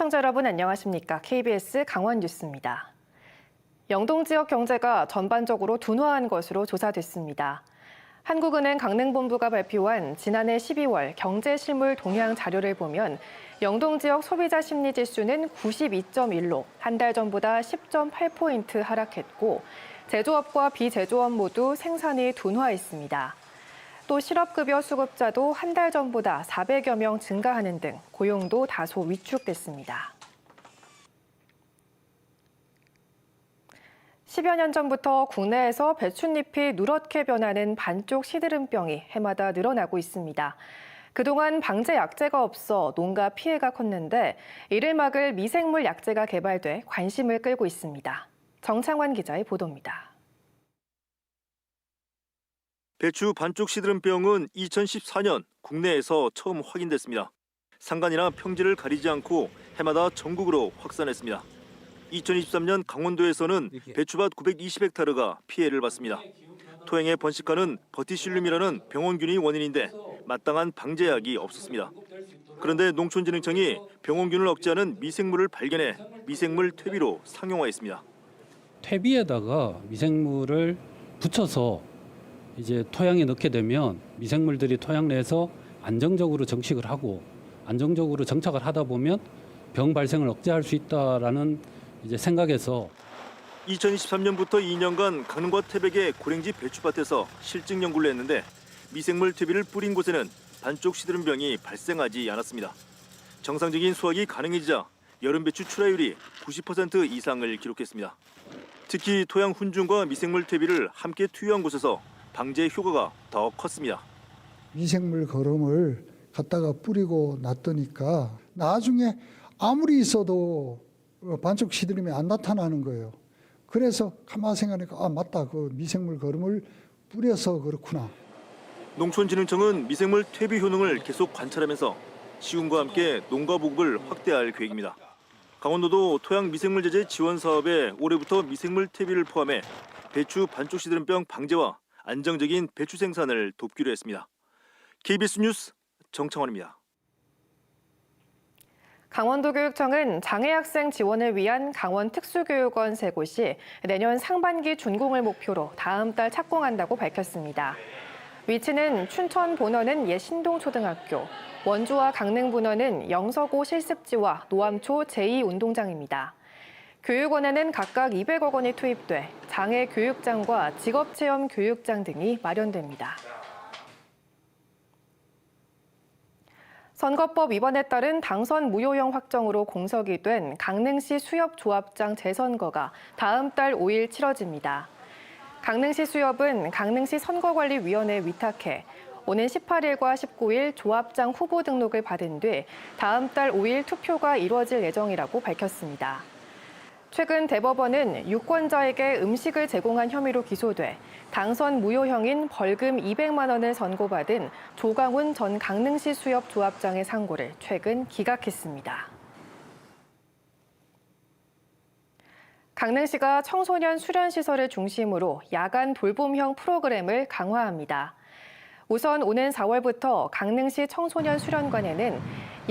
시청자 여러분 안녕하십니까? KBS 강원 뉴스입니다. 영동 지역 경제가 전반적으로 둔화한 것으로 조사됐습니다. 한국은행 강릉본부가 발표한 지난해 12월 경제 실물 동향 자료를 보면 영동 지역 소비자 심리 지수는 92.1로 한 달 전보다 10.8포인트 하락했고 제조업과 비제조업 모두 생산이 둔화했습니다. 또 실업급여 수급자도 한 달 전보다 400여 명 증가하는 등 고용도 다소 위축됐습니다. 10여 년 전부터 국내에서 배춧잎이 누렇게 변하는 반쪽 시드름병이 해마다 늘어나고 있습니다. 그동안 방제 약제가 없어 농가 피해가 컸는데 이를 막을 미생물 약제가 개발돼 관심을 끌고 있습니다. 정창환 기자의 보도입니다. 배추 반쪽 시드름병은 2014년 국내에서 처음 확인됐습니다. 산간이나 평지를 가리지 않고 해마다 전국으로 확산했습니다. 2023년 강원도에서는 배추밭 920헥타르가 피해를 봤습니다. 토양에 번식하는 버티실륨이라는 병원균이 원인인데 마땅한 방제약이 없었습니다. 그런데 농촌진흥청이 병원균을 억제하는 미생물을 발견해 미생물 퇴비로 상용화했습니다. 퇴비에다가 미생물을 붙여서 이제 토양에 넣게 되면 미생물들이 토양 내에서 안정적으로 정식을 하고 안정적으로 정착을 하다 보면 병 발생을 억제할 수 있다라는 이제 생각에서 2023년부터 2년간 강릉과 태백의 고랭지 배추밭에서 실증 연구를 했는데 미생물 퇴비를 뿌린 곳에는 반쪽 시드름 병이 발생하지 않았습니다. 정상적인 수확이 가능해지자 여름 배추 출하율이 90% 이상을 기록했습니다. 특히 토양 훈중과 미생물 퇴비를 함께 투여한 곳에서 방제 효과가 더 컸습니다. 미생물 거름을 갖다가 뿌리고 놨더니까 나중에 아무리 있어도 어, 반쪽 시드름이 안 나타나는 거예요. 그래서 가만 생각하니까 아 맞다 그 미생물 거름을 뿌려서 그렇구나. 농촌진흥청은 미생물 퇴비 효능을 계속 관찰하면서 시군과 함께 농가 보급을 확대할 계획입니다. 강원도도 토양 미생물 제재 지원 사업에 올해부터 미생물 퇴비를 포함해 배추 반쪽 시드름병 방제와 안정적인 배추 생산을 돕기로 했습니다. KBS 뉴스 정창원입니다. 강원도교육청은 장애학생 지원을 위한 강원 특수교육원 세 곳이 내년 상반기 준공을 목표로 다음 달 착공한다고 밝혔습니다. 위치는 춘천 본원은 옛 신동초등학교, 원주와 강릉 분원은 영서고 실습지와 노암초 제2운동장입니다. 교육원에는 각각 200억 원이 투입돼 장애 교육장과 직업체험 교육장 등이 마련됩니다. 선거법 위반에 따른 당선 무효형 확정으로 공석이 된 강릉시 수협조합장 재선거가 다음 달 5일 치러집니다. 강릉시 수협은 강릉시 선거관리위원회에 위탁해 오는 18일과 19일 조합장 후보 등록을 받은 뒤 다음 달 5일 투표가 이루어질 예정이라고 밝혔습니다. 최근 대법원은 유권자에게 음식을 제공한 혐의로 기소돼 당선 무효형인 벌금 200만 원을 선고받은 조강훈 전 강릉시 수협 조합장의 상고를 최근 기각했습니다. 강릉시가 청소년 수련 시설을 중심으로 야간 돌봄형 프로그램을 강화합니다. 우선 오는 4월부터 강릉시 청소년 수련관에는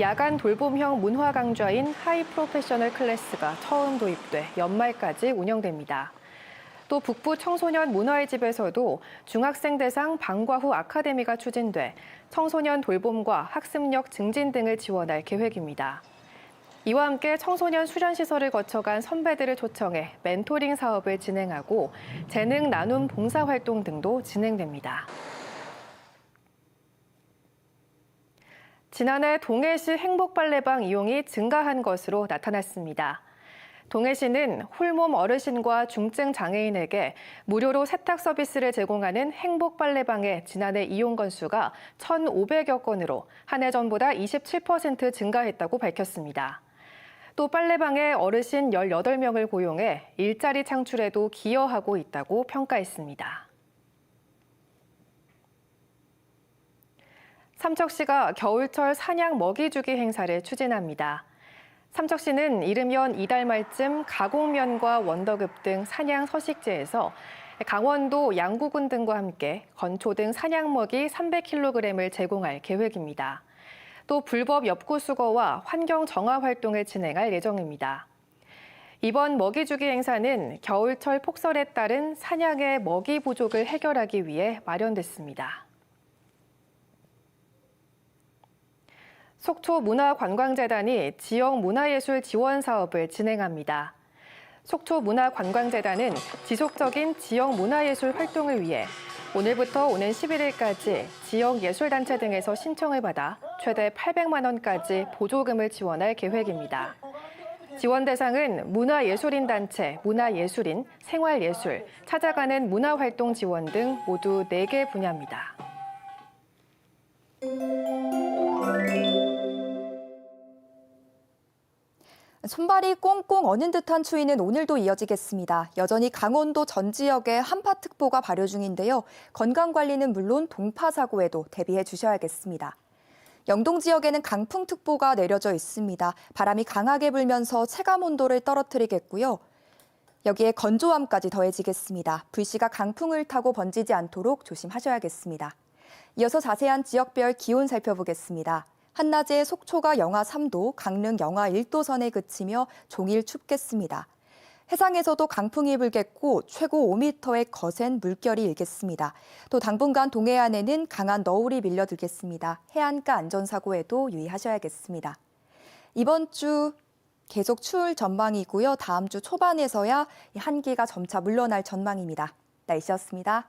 야간 돌봄형 문화 강좌인 하이 프로페셔널 클래스가 처음 도입돼 연말까지 운영됩니다. 또 북부 청소년 문화의 집에서도 중학생 대상 방과 후 아카데미가 추진돼 청소년 돌봄과 학습력 증진 등을 지원할 계획입니다. 이와 함께 청소년 수련 시설을 거쳐간 선배들을 초청해 멘토링 사업을 진행하고 재능 나눔 봉사 활동 등도 진행됩니다. 지난해 동해시 행복빨래방 이용이 증가한 것으로 나타났습니다. 동해시는 홀몸 어르신과 중증 장애인에게 무료로 세탁 서비스를 제공하는 행복빨래방의 지난해 이용 건수가 1,500여 건으로 한 해 전보다 27% 증가했다고 밝혔습니다. 또 빨래방에 어르신 18명을 고용해 일자리 창출에도 기여하고 있다고 평가했습니다. 삼척시가 겨울철 사냥 먹이주기 행사를 추진합니다. 삼척시는 이르면 이달 말쯤 가곡면과 원더급 등 사냥 서식지에서 강원도 양구군 등과 함께 건초 등 사냥 먹이 300kg을 제공할 계획입니다. 또 불법 엽구 수거와 환경 정화 활동을 진행할 예정입니다. 이번 먹이 주기 행사는 겨울철 폭설에 따른 사냥의 먹이 부족을 해결하기 위해 마련됐습니다. 속초 문화관광재단이 지역 문화예술 지원 사업을 진행합니다. 속초 문화관광재단은 지속적인 지역 문화예술 활동을 위해 오늘부터 오는 11일까지 지역 예술단체 등에서 신청을 받아 최대 800만 원까지 보조금을 지원할 계획입니다. 지원 대상은 문화예술인 단체, 문화예술인, 생활예술, 찾아가는 문화활동 지원 등 모두 4개 분야입니다. 손발이 꽁꽁 어는 듯한 추위는 오늘도 이어지겠습니다. 여전히 강원도 전 지역에 한파특보가 발효 중인데요. 건강관리는 물론 동파사고에도 대비해 주셔야겠습니다. 영동 지역에는 강풍특보가 내려져 있습니다. 바람이 강하게 불면서 체감 온도를 떨어뜨리겠고요. 여기에 건조함까지 더해지겠습니다. 불씨가 강풍을 타고 번지지 않도록 조심하셔야겠습니다. 이어서 자세한 지역별 기온 살펴보겠습니다. 한낮에 속초가 영하 3도, 강릉 영하 1도 선에 그치며 종일 춥겠습니다. 해상에서도 강풍이 불겠고 최고 5m의 거센 물결이 일겠습니다. 또 당분간 동해안에는 강한 너울이 밀려들겠습니다. 해안가 안전사고에도 유의하셔야겠습니다. 이번 주 계속 추울 전망이고요. 다음 주 초반에서야 이 한기가 점차 물러날 전망입니다. 날씨였습니다.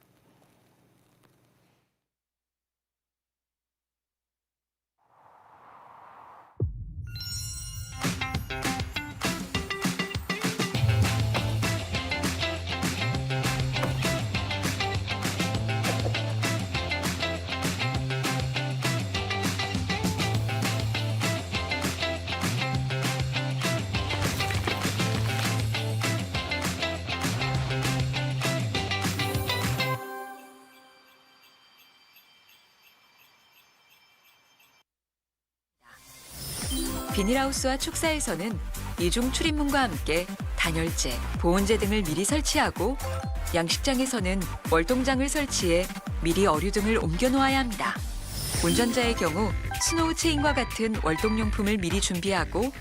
비닐하우스와 축사에서는 이중 출입문과 함께 단열재, 보온재 등을 미리 설치하고 양식장에서는 월동장을 설치해 미리 어류 등을 옮겨 놓아야 합니다. 운전자의 경우 스노우 체인과 같은 월동용품을 미리 준비하고